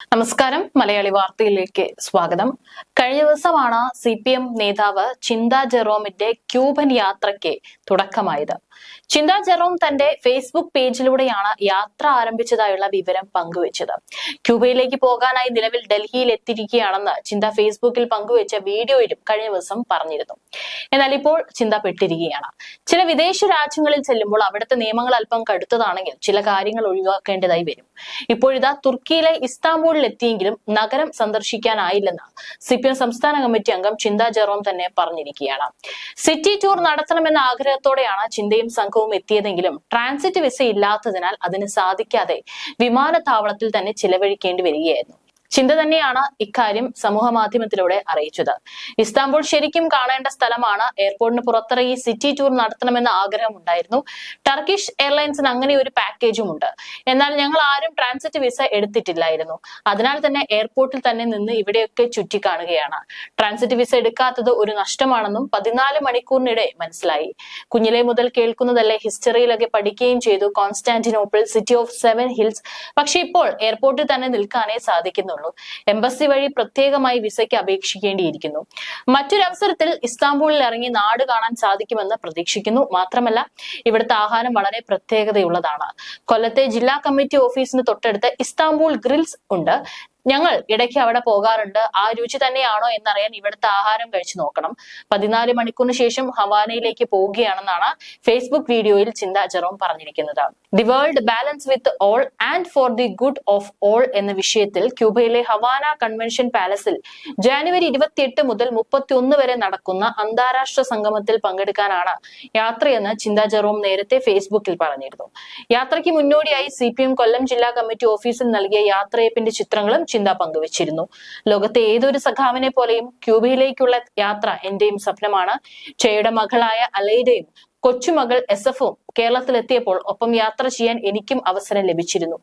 നമസ്കാരം. മലയാളി വാർത്തയിലേക്ക് സ്വാഗതം. കഴിഞ്ഞ ദിവസമാണ് സി പി എം നേതാവ് ചിന്ത ജെറോമിന്റെ ക്യൂബൻ യാത്രയ്ക്ക് തുടക്കമായത്. ചിന്ത ജെറോം തന്റെ ഫേസ്ബുക്ക് പേജിലൂടെയാണ് യാത്ര ആരംഭിച്ചതായുള്ള വിവരം പങ്കുവച്ചത്. ക്യൂബയിലേക്ക് പോകാനായി നിലവിൽ ഡൽഹിയിൽ എത്തിയിരിക്കുകയാണെന്ന് ചിന്ത ഫേസ്ബുക്കിൽ പങ്കുവച്ച വീഡിയോയിലും കഴിഞ്ഞ ദിവസം പറഞ്ഞിരുന്നു. എന്നാൽ ഇപ്പോൾ ചിന്ത പെട്ടിരിക്കുകയാണ്. ചില വിദേശ രാജ്യങ്ങളിൽ ചെല്ലുമ്പോൾ അവിടുത്തെ നിയമങ്ങൾ അല്പം കടുത്തതാണെങ്കിൽ ചില കാര്യങ്ങൾ ഒഴിവാക്കേണ്ടതായി വരും. ഇപ്പോഴിതാ തുർക്കിയിലെ ഇസ്താംബൂളിൽ എത്തിയെങ്കിലും നഗരം സന്ദർശിക്കാനായില്ലെന്ന് സി പി എം സംസ്ഥാന കമ്മിറ്റി അംഗം ചിന്ത ജെറോം തന്നെ പറഞ്ഞിരിക്കുകയാണ്. സിറ്റി ടൂർ നടത്തണമെന്ന ആഗ്രഹത്തോടെയാണ് ചിന്തയും സംഘവും എത്തിയതെങ്കിലും ട്രാൻസിറ്റ് വിസ ഇല്ലാത്തതിനാൽ അതിന് സാധിക്കാതെ വിമാനത്താവളത്തിൽ തന്നെ ചിലവഴിക്കേണ്ടി വരികയായിരുന്നു. ചിന്ത തന്നെയാണ് ഇക്കാര്യം സമൂഹ മാധ്യമത്തിലൂടെ അറിയിച്ചത്. ഇസ്താംബുൾ ശരിക്കും കാണേണ്ട സ്ഥലമാണ് എയർപോർട്ടിന് പുറത്തിറങ്ങി സിറ്റി ടൂർ നടത്തണമെന്ന ആഗ്രഹം ഉണ്ടായിരുന്നു ടർക്കിഷ് എയർലൈൻസിന് അങ്ങനെ ഒരു പാക്കേജും ഉണ്ട് എന്നാൽ ഞങ്ങൾ ആരും ട്രാൻസിറ്റ് വിസ എടുത്തിട്ടില്ലായിരുന്നു. അതിനാൽ തന്നെ എയർപോർട്ടിൽ തന്നെ നിന്ന് ഇവിടെയൊക്കെ ചുറ്റിക്കാണുകയാണ്. ട്രാൻസിറ്റ് വിസ എടുക്കാത്തത് ഒരു നഷ്ടമാണെന്നും പതിനാല് മണിക്കൂറിനിടെ മനസ്സിലായി. കുഞ്ഞിലെ മുതൽ കേൾക്കുന്നതല്ലേ ഹിസ്റ്ററിയിലൊക്കെ പഠിക്കുകയും ചെയ്തു Constantinople city of seven hills പക്ഷെ ഇപ്പോൾ എയർപോർട്ടിൽ തന്നെ നിൽക്കാനേ സാധിക്കുന്നുള്ളൂ എംബസി വഴി പ്രത്യേകമായി വിസയ്ക്ക് അപേക്ഷിക്കേണ്ടിയിരിക്കുന്നു. മറ്റൊരു അവസരത്തിൽ ഇസ്താംബൂളിൽ ഇറങ്ങി നാട് കാണാൻ സാധിക്കുമെന്ന് പ്രതീക്ഷിക്കുന്നു. മാത്രമല്ല ഇവിടുത്തെ ആഹാരം വളരെ പ്രത്യേകതയുള്ളതാണ്. കൊല്ലത്തെ ജില്ലാ കമ്മിറ്റി ഓഫീസിന് തൊട്ടടുത്ത് ഇസ്താംബൂൾ ഗ്രിൽസ് ഉണ്ട്. ഞങ്ങൾ ഇടയ്ക്ക് അവിടെ പോകാറുണ്ട്. ആ രുചി തന്നെയാണോ എന്നറിയാൻ ഇവിടുത്തെ ആഹാരം കഴിച്ചു നോക്കണം. പതിനാല് മണിക്കൂറിന് ശേഷം ഹവാനയിലേക്ക് പോവുകയാണെന്നാണ് ഫേസ്ബുക്ക് വീഡിയോയിൽ ചിന്ത ജെറോം പറഞ്ഞിരിക്കുന്നത്. The world balance with all and for the good of all എന്ന വിഷയത്തിൽ ക്യൂബയിലെ ഹവാന കൺവെൻഷൻ പാലസിൽ ജാനുവരി ഇരുപത്തിയെട്ട് മുതൽ മുപ്പത്തി ഒന്ന് വരെ നടക്കുന്ന അന്താരാഷ്ട്ര സംഗമത്തിൽ പങ്കെടുക്കാനാണ് യാത്രയെന്ന് ചിന്ത ജെറോം നേരത്തെ ഫേസ്ബുക്കിൽ പറഞ്ഞിരുന്നു. യാത്രയ്ക്ക് മുന്നോടിയായി സി കൊല്ലം ജില്ലാ കമ്മിറ്റി ഓഫീസിൽ നൽകിയ യാത്രയപ്പിന്റെ ചിത്രങ്ങളും ചിന്ത പങ്കുവച്ചിരുന്നു. ലോകത്തെ ഏതൊരു സഖാവിനെ പോലെയും ക്യൂബയിലേക്കുള്ള യാത്ര എന്റെയും സ്വപ്നമാണ്. ചേയുടെ മകളായ അലൈഡയും കൊച്ചുമകൾ എസ് എഫും കേരളത്തിലെത്തിയപ്പോൾ ഒപ്പം യാത്ര ചെയ്യാൻ എനിക്കും അവസരം ലഭിച്ചിരുന്നു.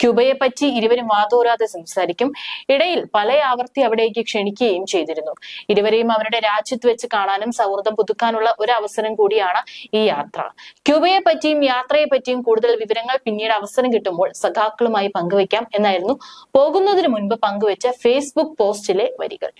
ക്യൂബയെ പറ്റി ഇരുവരും വാതോരാതെ സംസാരിക്കും. ഇടയിൽ പല ആവർത്തി അവിടേക്ക് ക്ഷണിക്കുകയും ചെയ്തിരുന്നു. ഇരുവരെയും അവരുടെ രാജ്യത്ത് വെച്ച് കാണാനും സൗഹൃദം പുതുക്കാനുള്ള ഒരു അവസരം കൂടിയാണ് ഈ യാത്ര. ക്യൂബയെ പറ്റിയും യാത്രയെ പറ്റിയും കൂടുതൽ വിവരങ്ങൾ പിന്നീട് അവസരം കിട്ടുമ്പോൾ സഖാക്കളുമായി പങ്കുവയ്ക്കാം എന്നായിരുന്നു പോകുന്നതിന് മുൻപ് പങ്കുവച്ച ഫേസ്ബുക്ക് പോസ്റ്റിലെ വരികൾ.